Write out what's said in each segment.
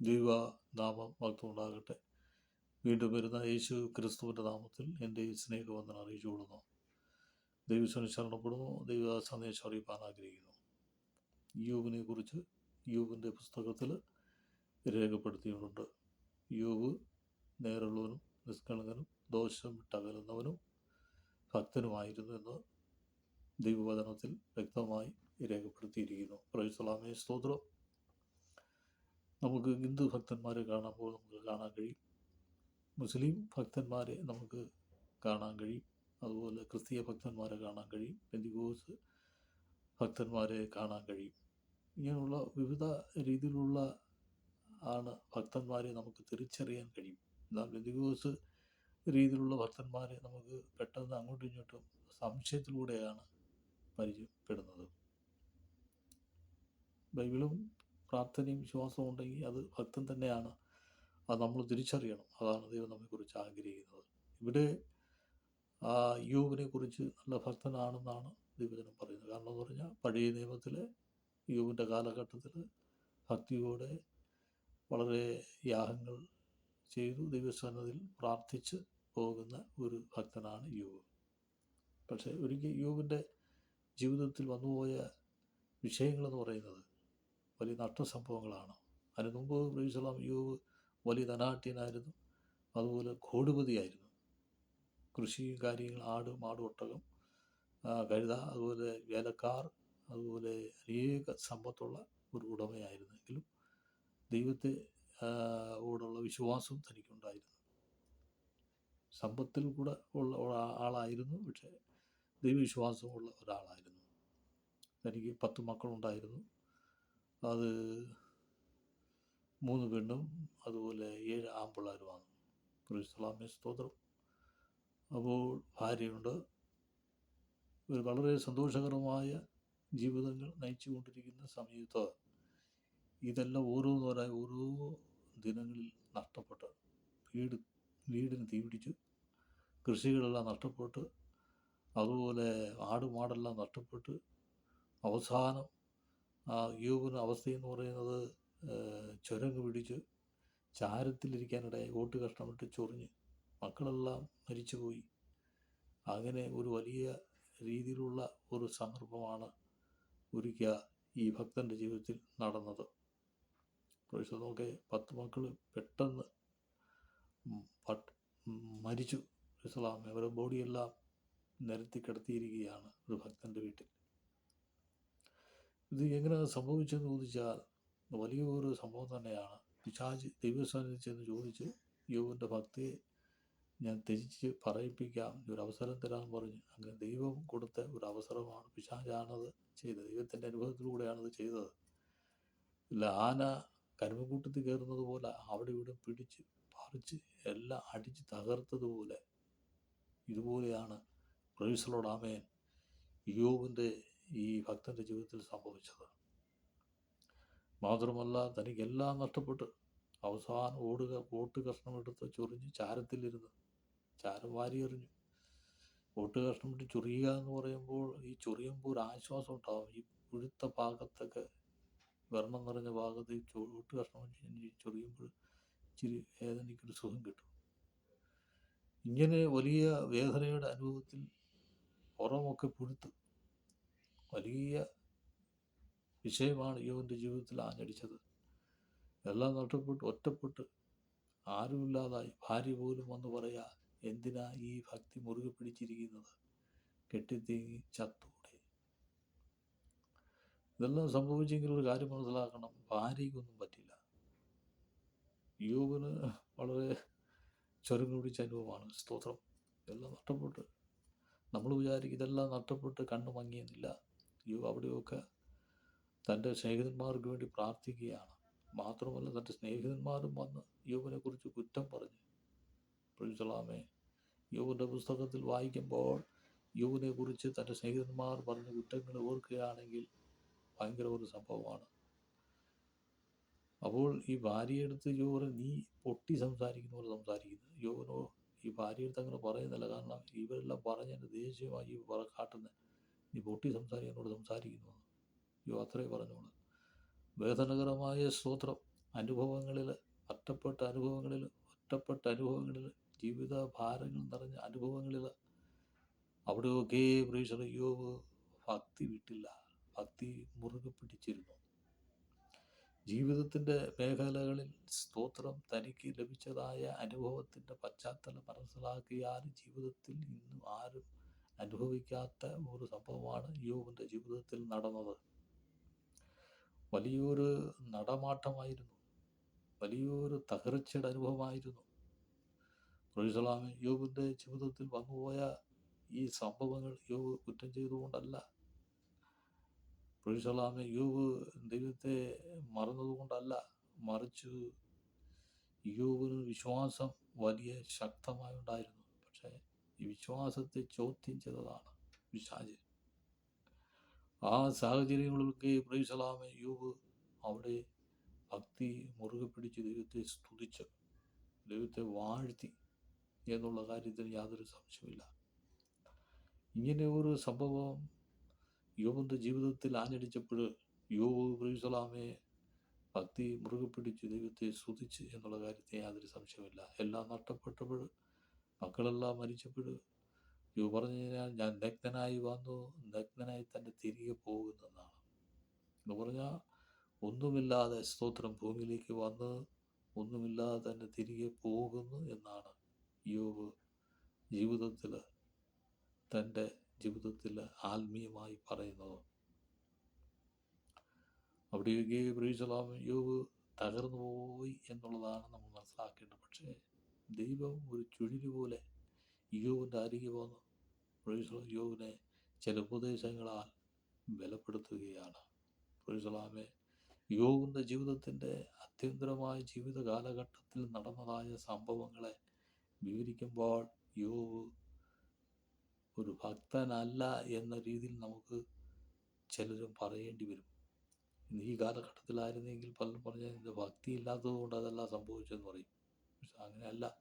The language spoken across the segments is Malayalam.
ദൈവ നാമം മഹത്വമുണ്ടാകട്ടെ. വീണ്ടും വരുന്ന യേശു ക്രിസ്തുവിന്റെ നാമത്തിൽ എന്റെ സ്നേഹവന്ദനം അറിയിച്ചു കൊടുക്കുന്നു. ദൈവസ്വന് ശരണപ്പെടുന്നു. ദൈവ സന്ദേശം അറിയിപ്പാൻ ആഗ്രഹിക്കുന്നു. യോബിനെ കുറിച്ച് യോബിന്റെ പുസ്തകത്തിൽ രേഖപ്പെടുത്തിയിട്ടുണ്ട്. യോബ് നേരുള്ളവനും നിഷ്കളങ്കനും ദോഷം വിട്ടകലുന്നവനും ഭക്തനുമായിരുന്നു എന്ന് ദൈവവചനത്തിൽ വ്യക്തമായി രേഖപ്പെടുത്തിയിരിക്കുന്നു. പ്രൈസ്ലാമേ സ്തോത്രം. നമുക്ക് ഹിന്ദു ഭക്തന്മാരെ കാണുമ്പോൾ നമുക്ക് കാണാൻ കഴിയും. മുസ്ലിം ഭക്തന്മാരെ നമുക്ക് കാണാൻ കഴിയും. അതുപോലെ ക്രിസ്തീയ ഭക്തന്മാരെ കാണാൻ കഴിയും. പെന്തികോസ് ഭക്തന്മാരെ കാണാൻ കഴിയും. ഇങ്ങനെയുള്ള വിവിധ രീതിയിലുള്ള ആണ് ഭക്തന്മാരെ നമുക്ക് തിരിച്ചറിയാൻ കഴിയും. എന്നാൽ പെന്തികോസ് രീതിയിലുള്ള ഭക്തന്മാരെ നമുക്ക് പെട്ടെന്ന് അങ്ങോട്ടും ഇങ്ങോട്ടും സംശയത്തിലൂടെയാണ് പരിചയപ്പെടുന്നത്. ബൈബിളും പ്രാർത്ഥനയും വിശ്വാസവും ഉണ്ടെങ്കിൽ അത് ഭക്തം തന്നെയാണ്. അത് നമ്മൾ തിരിച്ചറിയണം. അതാണ് ദൈവം നമ്മെക്കുറിച്ച് ആഗ്രഹിക്കുന്നത്. ഇവിടെ ആ യോബിനെ കുറിച്ച് നല്ല ഭക്തനാണെന്നാണ് ദൈവജനം പറയുന്നത്. കാരണം എന്ന് പറഞ്ഞാൽ പഴയ നിയമത്തിൽ യോബിന്റെ കാലഘട്ടത്തിൽ ഭക്തിയോടെ വളരെ യാഗങ്ങൾ ചെയ്തു ദൈവസന്നതിൽ പ്രാർത്ഥിച്ച് പോകുന്ന ഒരു ഭക്തനാണ് യോബ്. പക്ഷേ ഒരിക്കൽ യോബിന്റെ ജീവിതത്തിൽ വന്നുപോയ വിഷയങ്ങളെന്ന് പറയുന്നത് വലിയ നഷ്ടസംഭവങ്ങളാണ് അതിന് മുമ്പ് പ്രൈസലാം യോബ് വലിയ ധനാട്യനായിരുന്നു അതുപോലെ കോടുപതിയായിരുന്നു. കൃഷി കാര്യങ്ങൾ ആട് മാട് ഒട്ടകം കഴുത അതുപോലെ വേലക്കാർ അതുപോലെ അനേക സമ്പത്തുള്ള ഒരു ഉടമയായിരുന്നെങ്കിലും ദൈവത്തെ ഓടുള്ള വിശ്വാസം തനിക്കുണ്ടായിരുന്നു. സമ്പത്തിൽ കൂടെ ഉള്ള ആളായിരുന്നു. പക്ഷേ ദൈവവിശ്വാസമുള്ള ഒരാളായിരുന്നു. തനിക്ക് പത്ത് മക്കളുണ്ടായിരുന്നു. അത് മൂന്ന് പെണ്ണും അതുപോലെ ഏഴ് ആമ്പിള്ളേരുമാണ് ക്രിസ്തലാമേ സ്തോത്രം. അപ്പോൾ ഭാര്യയുണ്ട്. ഒരു വളരെ സന്തോഷകരമായ ജീവിതങ്ങൾ നയിച്ചുകൊണ്ടിരിക്കുന്ന സമയത്ത് ഇതെല്ലാം ഓരോന്നോരായി ഓരോ ദിനങ്ങളിൽ നഷ്ടപ്പെട്ട് വീട് വീടിന് തീപിടിച്ചു കൃഷികളെല്ലാം നഷ്ടപ്പെട്ട് അതുപോലെ ആടുമാടെല്ലാം നഷ്ടപ്പെട്ട് അവസാനം ആ യോബിന് അവസ്ഥയെന്ന് പറയുന്നത് ചുരങ്ങ് പിടിച്ച് ചാരത്തിലിരിക്കാനിടയായി വോട്ട് കഷ്ടപ്പെട്ട് ചൊറിഞ്ഞ് മക്കളെല്ലാം മരിച്ചുപോയി. അങ്ങനെ ഒരു വലിയ രീതിയിലുള്ള ഒരു സന്ദർഭമാണ് ഒരിക്കൽ ഈ ഭക്തന്റെ ജീവിതത്തിൽ നടന്നത്. പക്ഷേ നോക്കെ പത്ത് മക്കൾ പെട്ടെന്ന് മരിച്ചു. ഇസ്ലാം അവരുടെ ബോഡിയെല്ലാം നിരത്തി കിടത്തിയിരിക്കുകയാണ് ഒരു ഭക്തന്റെ വീട്ടിൽ. ഇത് എങ്ങനെ സംഭവിച്ചെന്ന് ചോദിച്ചാൽ വലിയൊരു സംഭവം തന്നെയാണ്. പിശാജ് ദൈവസ്ഥാനത്ത് ചെന്ന് ചോദിച്ച് യോവിന്റെ ഭക്തിയെ ഞാൻ തിരിച്ച് പറയിപ്പിക്കാം. ഒരു അവസരം തരാൻ പറഞ്ഞു. അങ്ങനെ ദൈവം കൊടുത്ത ഒരു അവസരമാണ് പിശാജാണത് ചെയ്തത്. ദൈവത്തിന്റെ അനുഭവത്തിലൂടെയാണത് ചെയ്തത്. ഇല്ല ആന കരുമക്കൂട്ടത്തിൽ കയറുന്നത് പോലെ അവിടെ ഇവിടെ പിടിച്ച് പറിച്ച് എല്ലാം അടിച്ച് തകർത്തതുപോലെ ഇതുപോലെയാണ്. പ്രൊഫസറോടാമേൻ യോവിന്റെ ഈ ഭക്തന്റെ ജീവിതത്തിൽ സംഭവിച്ചത്. മാത്രമല്ല തനിക്കെല്ലാം നഷ്ടപ്പെട്ട് അവസാനം ഓടുക ഓട്ട് കഷ്ണമെടുത്ത് ചൊറിഞ്ഞ് ചാരത്തിലിരുന്ന് ചാരം വാരി എറിഞ്ഞു വോട്ട് കഷ്ണമെടുത്ത് ചൊറിയുക എന്ന് പറയുമ്പോൾ ഈ ചൊറിയുമ്പോൾ ഒരു ആശ്വാസം ഉണ്ടാവും. ഈ പുഴുത്ത ഭാഗത്തൊക്കെ വെള്ളം നിറഞ്ഞ ഭാഗത്ത് ഈ ഓട്ട് കഷ്ണം ചൊറിയുമ്പോൾ ഇച്ചിരി വേദനയ്ക്കൊരു സുഖം കിട്ടും. ഇങ്ങനെ വലിയ വേദനയുടെ അനുഭവത്തിൽ പുറമൊക്കെ പുഴുത്തു വലിയ വിഷയമാണ് യോവന്റെ ജീവിതത്തിൽ ആഞ്ഞടിച്ചത്. എല്ലാം നഷ്ടപ്പെട്ട് ഒറ്റപ്പെട്ട്. ആരുമില്ലാതായി. ഭാര്യ പോലും വന്ന് പറയാ എന്തിനാ ഈ ഭക്തി മുറുകെ പിടിച്ചിരിക്കുന്നത്? കെട്ടിത്തേങ്ങി ചത്തൂടെ. ഇതെല്ലാം സംഭവിച്ചെങ്കിൽ ഒരു കാര്യം മനസ്സിലാക്കണം. ഭാര്യയ്ക്കൊന്നും പറ്റില്ല. യോബിന് വളരെ ചുരുങ്ങി പിടിച്ച അനുഭവമാണ്. സ്തോത്രം. എല്ലാം നഷ്ടപ്പെട്ട്. നമ്മൾ വിചാരിക്കും ഇതെല്ലാം നഷ്ടപ്പെട്ട് കണ്ണു മങ്ങിയെന്നില്ല യോ അവിടെയൊക്കെ തന്റെ സ്നേഹിതന്മാർക്ക് വേണ്ടി പ്രാർത്ഥിക്കുകയാണ്. മാത്രമല്ല തന്റെ സ്നേഹിതന്മാരും വന്ന് കുറിച്ച് കുറ്റം പറഞ്ഞു. പ്രൊഫസലാമേ യോബിന്റെ പുസ്തകത്തിൽ വായിക്കുമ്പോൾ യോബിനെ കുറിച്ച് തന്റെ സ്നേഹിതന്മാർ പറഞ്ഞ കുറ്റങ്ങൾ ഓർക്കുകയാണെങ്കിൽ ഭയങ്കര ഒരു സംഭവമാണ്. അപ്പോൾ ഈ ഭാര്യയെടുത്ത് യോവന് നീ പൊട്ടി സംസാരിക്കുന്ന പോലെ സംസാരിക്കുന്നു. യോവനോ ഈ ഭാര്യയെടുത്ത് അങ്ങനെ പറയുന്നില്ല. കാരണം ഇവരെല്ലാം പറഞ്ഞ് ദേഷ്യമായി ഇവർ കാട്ടുന്നത് നീ പൊട്ടി സംസാരിക്കുന്നോട് സംസാരിക്കുന്നു. യോ അത്രേ പറഞ്ഞോളൂ. വേദനകരമായ സ്തോത്രം. അനുഭവങ്ങളിൽ ഒറ്റപ്പെട്ട അനുഭവങ്ങളിൽ ഒറ്റപ്പെട്ട അനുഭവങ്ങളിൽ ജീവിത ഭാരങ്ങൾ നിറഞ്ഞ അനുഭവങ്ങളിൽ അവിടെയൊക്കെ പ്രീഷർ യോബ് ഭക്തി വിട്ടില്ല. ഭക്തി മുറുകെ പിടിച്ചിരുന്നു. ജീവിതത്തിന്റെ മേഖലകളിൽ സ്തോത്രം തനിക്ക് ലഭിച്ചതായ അനുഭവത്തിന്റെ പശ്ചാത്തലം മനസ്സിലാക്കിയാൽ ജീവിതത്തിൽ ഇന്നും ആരും അനുഭവിക്കാത്ത ഒരു സംഭവമാണ് യോബിന്റെ ജീവിതത്തിൽ നടന്നത്. വലിയൊരു നടമാട്ടമായിരുന്നു. വലിയൊരു തകർച്ചയുടെ അനുഭവമായിരുന്നു. പ്രൊഴിസലാമി യോബിന്റെ ജീവിതത്തിൽ വന്നുപോയ ഈ സംഭവങ്ങൾ യോബ് കുറ്റം ചെയ്തുകൊണ്ടല്ല. പ്രൊഴിസലാമി യോബ് ദൈവത്തെ മറന്നതുകൊണ്ടല്ല. മറിച്ച് യോബിന് വിശ്വാസം വലിയ ശക്തമായി ഉണ്ടായിരുന്നു ഈ വിശ്വാസത്തെ ചോദ്യം ചെയ്തതാണ് പിശാജ് ആ സാഹചര്യങ്ങളൊക്കെ പ്രൈസലാമ യൂബ് അവിടെ ഭക്തി മുറുകെ പിടിച്ച് ദൈവത്തെ സ്തുതിച്ച്. ദൈവത്തെ വാഴ്ത്തി എന്നുള്ള കാര്യത്തിൽ യാതൊരു സംശയമില്ല ഇങ്ങനെ ഒരു സംഭവം യോബിന്റെ ജീവിതത്തിൽ ആഞ്ഞടിച്ചപ്പോൾ യോബ് പ്രൈസലാമെ ഭക്തി മുറുകെ പിടിച്ച് ദൈവത്തെ സ്തുതിച്ച് എന്നുള്ള കാര്യത്തിൽ യാതൊരു സംശയമില്ല എല്ലാം നഷ്ടപ്പെട്ടപ്പോൾ മക്കളെല്ലാം മരിച്ചപ്പോൾ യു പറഞ്ഞു കഴിഞ്ഞാൽ ഞാൻ നഗ്നനായി വന്നു. നഗ്നനായി തന്നെ തിരികെ പോകുന്നതാണ് എന്ന് പറഞ്ഞാൽ ഒന്നുമില്ലാതെ സ്തോത്രം ഭൂമിയിലേക്ക് വന്ന് ഒന്നുമില്ലാതെ തന്നെ തിരികെ പോകുന്നു എന്നാണ് യോബ് ജീവിതത്തിൽ തന്റെ ജീവിതത്തിൽ ആത്മീയമായി പറയുന്നത്. അവിടെയൊക്കെ പ്രീസലാം യോബ് തകർന്നു പോയി എന്നുള്ളതാണ് നമ്മൾ മനസ്സിലാക്കേണ്ടത്. പക്ഷേ ദൈവം ഒരു ചുഴിൽ പോലെ യോവിന്റെ അരികെ വന്നു. യോവിനെ ചില ഉപദേശങ്ങളാൽ ബലപ്പെടുത്തുകയാണ്. പ്രൊഴിസലാമെ യോവിന്റെ ജീവിതത്തിന്റെ അത്യന്തരമായ ജീവിത കാലഘട്ടത്തിൽ നടന്നതായ സംഭവങ്ങളെ വിവരിക്കുമ്പോൾ യോവ് ഒരു ഭക്തനല്ല എന്ന രീതിയിൽ നമുക്ക് ചിലരും പറയേണ്ടി വരും. ഈ കാലഘട്ടത്തിലായിരുന്നെങ്കിൽ പലരും പറഞ്ഞാൽ ഇത് ഭക്തി ഇല്ലാത്തത് കൊണ്ട് അതെല്ലാം സംഭവിച്ചെന്ന് പറയും. പക്ഷെ അങ്ങനെയല്ല.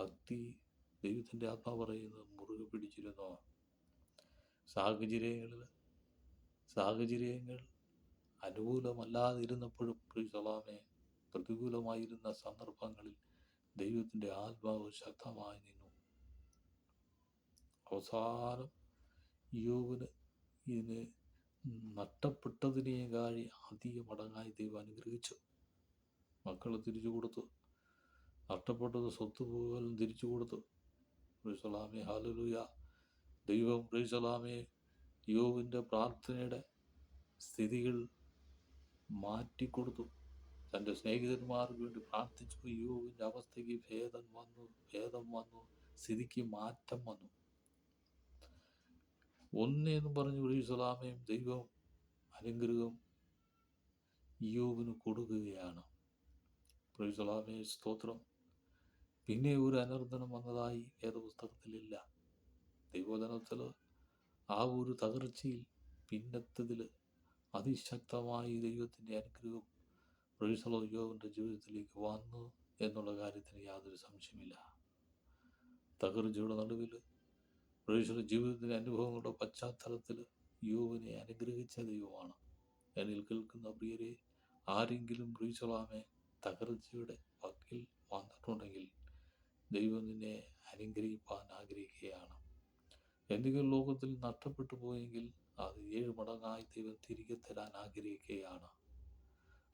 ഭക്തി ദൈവത്തിന്റെ ആത്മാവ് പറയുന്നത് മുറുകെ പിടിച്ചിരുന്നോ? സാഹചര്യങ്ങളിൽ സാഹചര്യങ്ങൾ അനുകൂലമല്ലാതിരുന്നപ്പോഴും പ്രിസലാമെ പ്രതികൂലമായിരുന്ന സന്ദർഭങ്ങളിൽ ദൈവത്തിന്റെ ആത്മാവ് ശക്തമായി നിന്നു. അവസാനം യോവിന് ഇതിന് നഷ്ടപ്പെട്ടതിനേക്കാൾ അധികം മടങ്ങായി ദൈവം അനുഗ്രഹിച്ചു. മക്കളെ തിരിച്ചു കൊടുത്തു. നഷ്ടപ്പെട്ടത് സ്വത്ത് പോലും തിരിച്ചു കൊടുത്തു. പ്രൈസലാമി ഹാലലുയ ദൈവം പ്രൈസലാമി യോവിന്റെ പ്രാർത്ഥനയുടെ സ്ഥിതികൾ മാറ്റിക്കൊടുത്തു. തന്റെ സ്നേഹിതന്മാർക്ക് വേണ്ടി പ്രാർത്ഥിച്ചു. യോവിന്റെ അവസ്ഥയ്ക്ക് ഭേദം വന്നു ഭേദം വന്നു സ്ഥിതിക്ക് മാറ്റം വന്നു. ഒന്നേന്ന് പറഞ്ഞു പ്രൈസലാമയും ദൈവം അനുഗ്രഹം യോവിന് കൊടുക്കുകയാണ്. പ്രൈസലാമേ സ്തോത്രം. പിന്നെ ഒരു അനർദ്ദനം വന്നതായി വേദപുസ്തകത്തിലില്ല. ദൈവോധനത്തിൽ ആ ഒരു തകർച്ചയിൽ പിന്നത്തതിൽ അതിശക്തമായി ദൈവത്തിന്റെ അനുഗ്രഹം പ്രൊഫസറോ ജീവിതത്തിലേക്ക് വന്നു എന്നുള്ള കാര്യത്തിന് യാതൊരു സംശയമില്ല തകർച്ചയുടെ നടുവിൽ പ്രൊഫസറുടെ ജീവിതത്തിന്റെ അനുഭവങ്ങളുടെ പശ്ചാത്തലത്തിൽ യോവിനെ അനുഗ്രഹിച്ച ദൈവമാണ്. എന്നിൽ കേൾക്കുന്ന പ്രിയരെ ആരെങ്കിലും പ്രൊഫസറാമെ തകർച്ചയുടെ വക്കിൽ വന്നിട്ടുണ്ടെങ്കിൽ ദൈവം നിന്നെ അനുഗ്രഹിപ്പാൻ ആഗ്രഹിക്കുകയാണ്. എന്തെങ്കിലും ലോകത്തിൽ നഷ്ടപ്പെട്ടു പോയെങ്കിൽ അത് ഏഴ് മടങ്ങായി ദൈവം തിരികെ തരാൻ ആഗ്രഹിക്കുകയാണ്.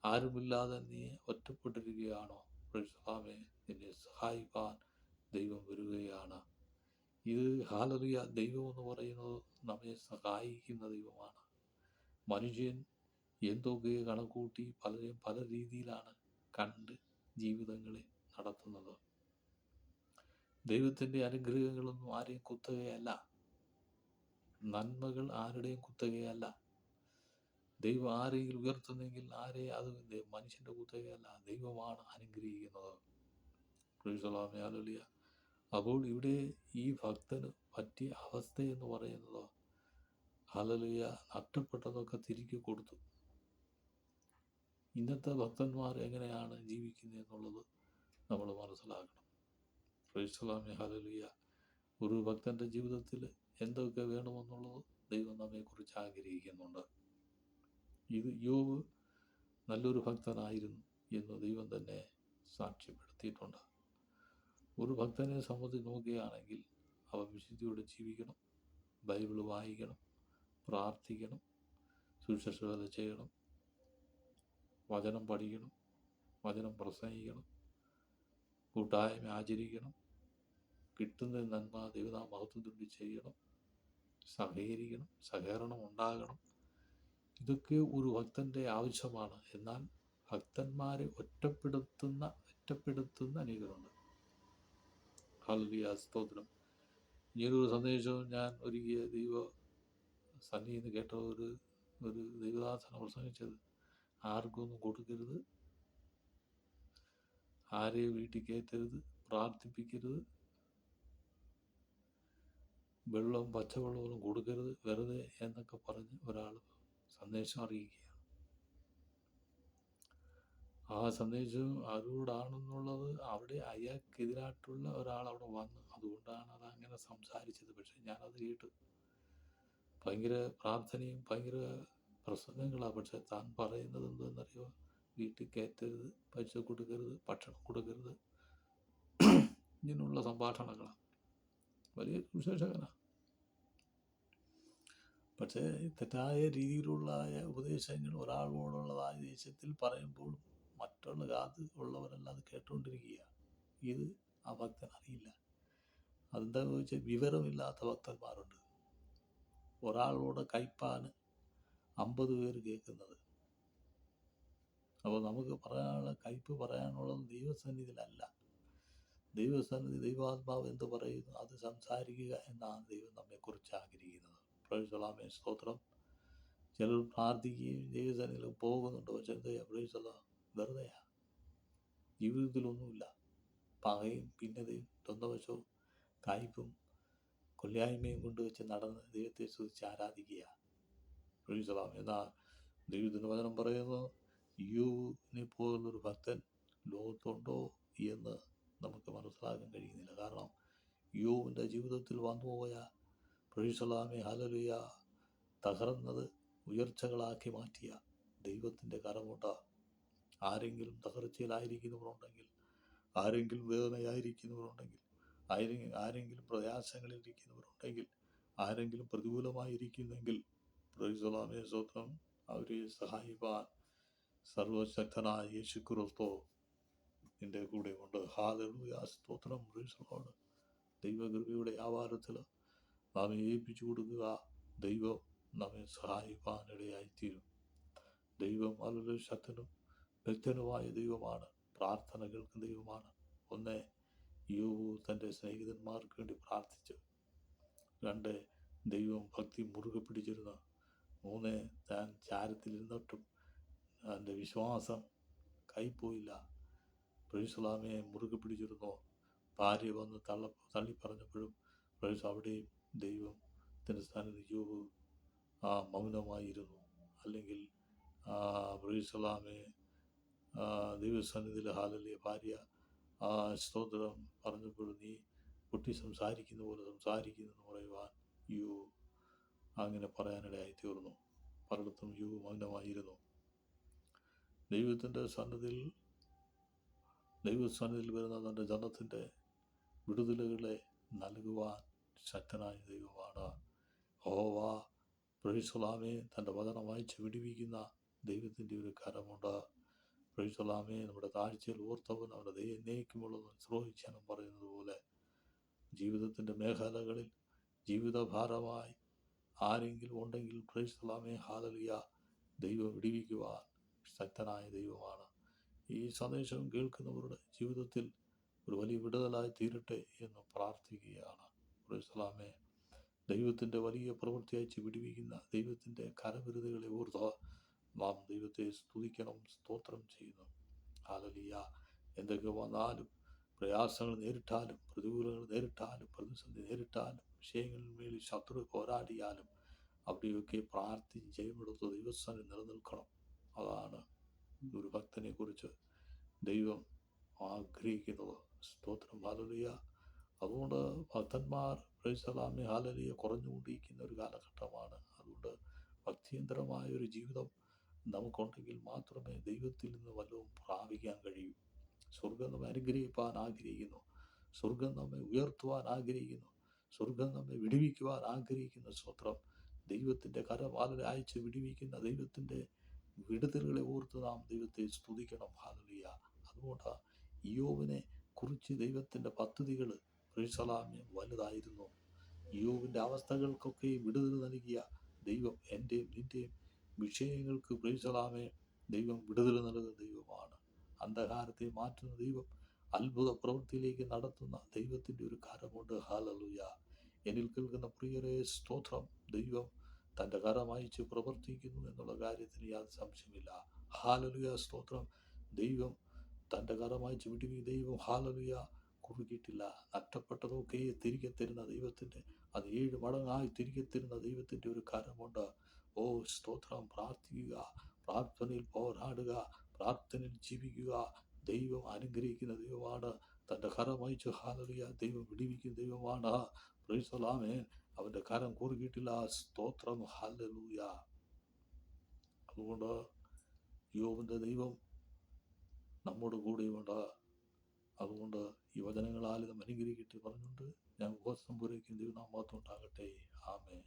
ആരുമില്ലാതെ നീ ഒറ്റപ്പെട്ടിരിക്കുകയാണോ? പ്രസാമെ നിന്നെ സഹായിപ്പാൻ ദൈവം വരികയാണ്. ഇത് ഹാലറിയ ദൈവം എന്ന് പറയുന്നത് നമ്മെ സഹായിക്കുന്ന ദൈവമാണ്. മനുഷ്യൻ എന്തൊക്കെ കണക്കൂട്ടി പലരെയും പല രീതിയിലാണ് കണ്ട് ജീവിതങ്ങളെ നടത്തുന്നത്. ദൈവത്തിന്റെ അനുഗ്രഹങ്ങളൊന്നും ആരെയും കുത്തുകയല്ല. നന്മകൾ ആരുടെയും കുത്തുകയല്ല. ദൈവം ആരെങ്കിലും ഉയർത്തുന്നെങ്കിൽ ആരെ അത് മനുഷ്യന്റെ കുത്തുകയല്ല. ദൈവമാണ് അനുഗ്രഹിക്കുന്നത്. പ്രീസലാമേ അപ്പോൾ ഇവിടെ ഈ ഭക്തന് പറ്റിയ അവസ്ഥ എന്ന് പറയുന്നത് ഹലലിയ നഷ്ടപ്പെട്ടതൊക്കെ തിരികെ കൊടുത്തു. ഇന്നത്തെ ഭക്തന്മാർ എങ്ങനെയാണ് ജീവിക്കുന്നത് എന്നുള്ളത് നമ്മൾ മനസ്സിലാക്കണം. പ്രൈസ്ലാമി ഹലലിയ ഒരു ഭക്തന്റെ ജീവിതത്തിൽ എന്തൊക്കെ വേണമെന്നുള്ളത് ദൈവം നമ്മെക്കുറിച്ച് ആഗ്രഹിക്കുന്നുണ്ട്. ഇത് യോബ് നല്ലൊരു ഭക്തനായിരുന്നു എന്ന് ദൈവം തന്നെ സാക്ഷ്യപ്പെടുത്തിയിട്ടുണ്ട്. ഒരു ഭക്തനെ സംബന്ധിച്ച് നോക്കുകയാണെങ്കിൽ അവൻ വിശുദ്ധിയോടെ ജീവിക്കണം ബൈബിൾ വായിക്കണം പ്രാർത്ഥിക്കണം സുശ്രൂഷകത ചെയ്യണം വചനം പഠിക്കണം വചനം പ്രസംഗിക്കണം കൂട്ടായ്മ ആചരിക്കണം കിട്ടുന്ന നന്മ ദൈവനാം തുണ്ടി ചെയ്യണം. സഹകരിക്കണം സഹകരണം ഉണ്ടാകണം. ഇതൊക്കെ ഒരു ഭക്തന്റെ ആവശ്യമാണ്. എന്നാൽ ഭക്തന്മാരെ ഒറ്റപ്പെടുത്തുന്ന ഒറ്റപ്പെടുത്തുന്ന അനേകരുണ്ട് സ്തോത്രം. ഇങ്ങനൊരു സന്ദേശവും ഞാൻ ഒരു ദൈവ സന്നിയിൽ നിന്ന് കേട്ട ഒരു ഒരു ദൈവദാസന പ്രസംഗിച്ചത്. ആർക്കൊന്നും കൊടുക്കരുത്. ആരെയും വീട്ടിൽ കയറ്റരുത്. പ്രാർത്ഥിപ്പിക്കരുത്. വെള്ളം പച്ചവെള്ളവും കൊടുക്കരുത് വെറുതെ എന്നൊക്കെ പറഞ്ഞ് ഒരാൾ സന്ദേശം അറിയിക്കുകയാണ്. ആ സന്ദേശം ആരോടാണെന്നുള്ളത് അവിടെ അയാൾക്കെതിരായിട്ടുള്ള ഒരാൾ അവിടെ വന്നു അതുകൊണ്ടാണ് അത് അങ്ങനെ സംസാരിച്ചത്. പക്ഷെ ഞാനത് കേട്ടു. ഭയങ്കര പ്രാർത്ഥനയും ഭയങ്കര പ്രസംഗങ്ങളാണ് പക്ഷെ താൻ പറയുന്നത് എന്തെന്നറിയോ വീട്ടിൽ കയറ്റരുത് പൈസ കൊടുക്കരുത് ഭക്ഷണം കൊടുക്കരുത്. ഇങ്ങനെയുള്ള സംഭാഷണങ്ങളാണ് വലിയ സുശേഷകനാണ് പക്ഷേ തെറ്റായ രീതിയിലുള്ള ഉപദേശങ്ങൾ ഒരാളോടുള്ളതായ ദേശത്തിൽ പറയുമ്പോൾ മറ്റുള്ള കാത്ത് ഉള്ളവരെല്ലാം അത് കേട്ടുകൊണ്ടിരിക്കുക. ഇത് ആ ഭക്തൻ അറിയില്ല. അതെന്താണെന്ന് വെച്ചാൽ വിവരമില്ലാത്ത ഭക്തന്മാരുണ്ട്. ഒരാളോട് കയ്പാണ് അമ്പത് പേര് കേൾക്കുന്നത്. അപ്പോൾ നമുക്ക് പറയാനുള്ള കയ്പ് പറയാനുള്ളത് ദൈവസന്നിധിയിലല്ല. ദൈവസന്നിധി ദൈവാത്മാവ് എന്ത് പറയുന്നു? അത് സംസാരിക്കുക എന്നാണ് ദൈവം നമ്മെക്കുറിച്ച് ആഗ്രഹിക്കുന്നത്. പ്രൈസലാമേ സ്തോത്രം. ചിലർ പ്രാർത്ഥിക്കുകയും ദൈവസന്നിധിയിൽ പോകുന്നുണ്ടോ? എന്താ പ്രൈസല വെറുതെയാ. ജീവിതത്തിലൊന്നുമില്ല. പകയും ഭിന്നതയും തൊന്തവശവും കായ്പും കൊല്ലായ്മയും കൊണ്ട് വെച്ച് നടന്ന് ദൈവത്തെ സ്തുതിച്ച് ആരാധിക്കുക പ്രൈസലാം എന്നാൽ ദൈവത്തിന്റെ വചനം പറയുന്നു യുവിനെ പോലുള്ളൊരു ഭക്തൻ ലോകത്തുണ്ടോ എന്ന് നമുക്ക് മനസ്സിലാക്കാൻ കഴിയുന്നില്ല. കാരണം യോവിന്റെ ജീവിതത്തിൽ വന്നുപോയ പ്രൊഴിസലാമെ ഹലലുയ തകർന്നത് ഉയർച്ചകളാക്കി മാറ്റിയ ദൈവത്തിന്റെ കരമുട്ട. ആരെങ്കിലും തകർച്ചയിലായിരിക്കുന്നവരുണ്ടെങ്കിൽ ആരെങ്കിലും വേദനയായിരിക്കുന്നവരുണ്ടെങ്കിൽ ആരെങ്കിലും ആരെങ്കിലും ആരെങ്കിലും പ്രതികൂലമായിരിക്കുന്നെങ്കിൽ പ്രൊഴിസലാമെ സ്വത്വം അവരെ സഹായിപ്പാൻ സർവശക്തനായ യേശു ക്രിസ്തു നിന്റെ കൂടെ ഉണ്ട് ഹാലൂയ സ്തോത്രം ദൈവകൃപയുടെ ആവാരത്തിൽ നാം ഏൽപ്പിച്ചു കൊടുക്കുക. ദൈവം നമ്മെ സഹായിക്കാനിടയായിത്തീരും ദൈവം വളരെ ശക്തനും വ്യക്തനുമായ ദൈവമാണ്. പ്രാർത്ഥന കേൾക്കുന്ന ദൈവമാണ്. ഒന്ന് യോ തന്റെ സ്നേഹിതന്മാർക്ക് വേണ്ടി പ്രാർത്ഥിച്ചു. രണ്ട് ദൈവം ഭക്തി മുറുകെ പിടിച്ചിരുന്നു. മൂന്ന് താൻ ചാരത്തിലിരുന്നിട്ടും തന്റെ വിശ്വാസം കൈപ്പോയില്ല. പ്രൈസ്ലാമയെ മുറുകെ പിടിച്ചിരുന്നു. ഭാര്യ വന്ന് തള്ള തള്ളി പറഞ്ഞപ്പോഴും പ്രൈസ് അവിടെയും ദൈവത്തിന്റെ സ്ഥാനത്ത് യോബ് ആ മൗനമായിരുന്നു. അല്ലെങ്കിൽ ആ ബ്രീസലാമെ ദൈവസന്നിധിയിൽ ഹാലലിയ ഭാര്യ ആ സ്തോത്രം പറഞ്ഞപ്പോൾ നീ കുട്ടി സംസാരിക്കുന്ന പോലെ സംസാരിക്കുന്നു എന്ന് പറയുവാൻ യു അങ്ങനെ പറയാനിടയായി തീർന്നു. പലയിടത്തും യു മൗനമായിരുന്നു. ദൈവത്തിന്റെ സന്നദ്ധിയിൽ ദൈവസന്നിധിയിൽ വരുന്ന തന്റെ ജനത്തിന്റെ വിടുതലുകളെ നൽകുവാൻ ശക്തനായ ദൈവമാണ്. ഹോവ പ്രഹിസ്ലാമെ തന്റെ വചനം വായിച്ച് വിടിവിക്കുന്ന ദൈവത്തിന്റെ ഒരു കരമുണ്ട്. പ്രഹിസ്ലാമെ നമ്മുടെ താഴ്ചയിൽ ഓർത്തവൻ അവരുടെ എന്നേക്കുമുള്ളത് ശ്രോഹിച്ചാനും പറയുന്നത് പോലെ ജീവിതത്തിന്റെ മേഖലകളിൽ ജീവിതഭാരമായി ആരെങ്കിലും ഉണ്ടെങ്കിൽ പ്രഹിസ്ലാമെ ഹാലലിയ ദൈവം വിടിവിക്കുവാൻ ശക്തനായ ദൈവമാണ്. ഈ സന്ദേശം കേൾക്കുന്നവരുടെ ജീവിതത്തിൽ ഒരു വലിയ വിടുതലായി തീരട്ടെ എന്ന് പ്രാർത്ഥിക്കുകയാണ്. പ്രൈസ്ലാമെ ദൈവത്തിന്റെ വലിയ പ്രവൃത്തി അയച്ച് വിടിവിക്കുന്ന ദൈവത്തിന്റെ കരവിരുതുകളെ ഓർത്ത്. നാം ദൈവത്തെ സ്തുതിക്കണം സ്തോത്രം ചെയ്യുന്നു. ഹാലലിയ എന്തൊക്കെ വന്നാലും പ്രയാസങ്ങൾ നേരിട്ടാലും പ്രതികൂലങ്ങൾ നേരിട്ടാലും പ്രതിസന്ധി നേരിട്ടാലും വിഷയങ്ങളിൽ മേൽ ശത്രു പോരാടിയാലും അവിടെയൊക്കെ പ്രാർത്ഥിച്ച് ജയമെടുത്ത് ദൈവസ്ഥാനം നിലനിൽക്കണം. അതാണ് ഒരു ഭക്തനെ കുറിച്ച് ദൈവം ആഗ്രഹിക്കുന്നത്. സ്തോത്രം. ഹാലലിയ അതുകൊണ്ട് ഭക്തന്മാർ പ്രൈസലാമി ഹാലലിയ കുറഞ്ഞുകൊണ്ടിരിക്കുന്ന ഒരു കാലഘട്ടമാണ്. അതുകൊണ്ട് ഭക്തിയന്തരമായ ഒരു ജീവിതം നമുക്കുണ്ടെങ്കിൽ മാത്രമേ ദൈവത്തിൽ നിന്ന് വല്ലതും പ്രാപിക്കാൻ കഴിയൂ. സ്വർഗം നമ്മെ അനുഗ്രഹിപ്പാൻ ആഗ്രഹിക്കുന്നു. സ്വർഗം നമ്മെ ഉയർത്തുവാൻ ആഗ്രഹിക്കുന്നു. സ്വർഗം നമ്മെ വിടുവിക്കുവാൻ ആഗ്രഹിക്കുന്ന സ്വത്രം ദൈവത്തിന്റെ കരവാലരെ അയച്ച് വിടുവിക്കുന്ന ദൈവത്തിന്റെ വിടുതലുകളെ ഓർത്ത് നാം ദൈവത്തെ സ്തുതിക്കണം. ഹാലലിയ. അതുകൊണ്ട് യോവിനെ കുറിച്ച് ദൈവത്തിന്റെ പദ്ധതികൾ പ്രിസലാമ്യം വലുതായിരുന്നു. യോവിന്റെ അവസ്ഥകൾക്കൊക്കെ വിടുതൽ നൽകിയ ദൈവം എന്റെയും നിന്റെയും വിഷയങ്ങൾക്ക് പ്രിസലാമെ ദൈവം വിടുതൽ നൽകുന്ന ദൈവമാണ്. അന്ധകാരത്തെ മാറ്റുന്ന ദൈവം അത്ഭുത പ്രവൃത്തിയിലേക്ക് നടത്തുന്ന ദൈവത്തിന്റെ ഒരു കരമുണ്ട്. ഹാലലുയ എന്നിൽ കേൾക്കുന്ന പ്രിയരെ സ്തോത്രം. ദൈവം തന്റെ കരം അയച്ച് പ്രവർത്തിക്കുന്നു എന്നുള്ള കാര്യത്തിന് യാതൊരു സംശയമില്ല ഹാലലുയ സ്തോത്രം. ദൈവം തന്റെ കരം അയച്ച് വിടുവി ദൈവം. ഹാലലുയ കുറുകിയിട്ടില്ല നഷ്ടപ്പെട്ടതൊക്കെ തിരികെ തരുന്ന ദൈവത്തിന്റെ അത് ഏഴ് മടങ്ങായി തിരികെ തരുന്ന ദൈവത്തിന്റെ ഒരു കരമുണ്ട് ഓ സ്തോത്രം. പ്രാർത്ഥിക്കുക പ്രാർത്ഥനയിൽ പോരാടുക പ്രാർത്ഥനയിൽ ജീവിക്കുക. ദൈവം അനുഗ്രഹിക്കുന്ന ദൈവമാണ്. തന്റെ കരം അയച്ച് ഹാലലിയ ദൈവം വിടിവിക്കുന്ന ദൈവമാണ്. പ്രൈസലാമേ അവന്റെ കരം കുറുകിയിട്ടില്ല. സ്തോത്രം ഹാലലൂയ. അതുകൊണ്ട് യോവിന്റെ ദൈവം നമ്മോട് കൂടെയുണ്ട് അതുകൊണ്ട് ഈ വചനങ്ങളാൽ ഇത് അനുഗ്രഹിക്കട്ടെ പറഞ്ഞുകൊണ്ട് ഞാൻ ഉപസം പൂരയ്ക്കും ദൈവനാമത്വം ഉണ്ടാകട്ടെ. ആമേ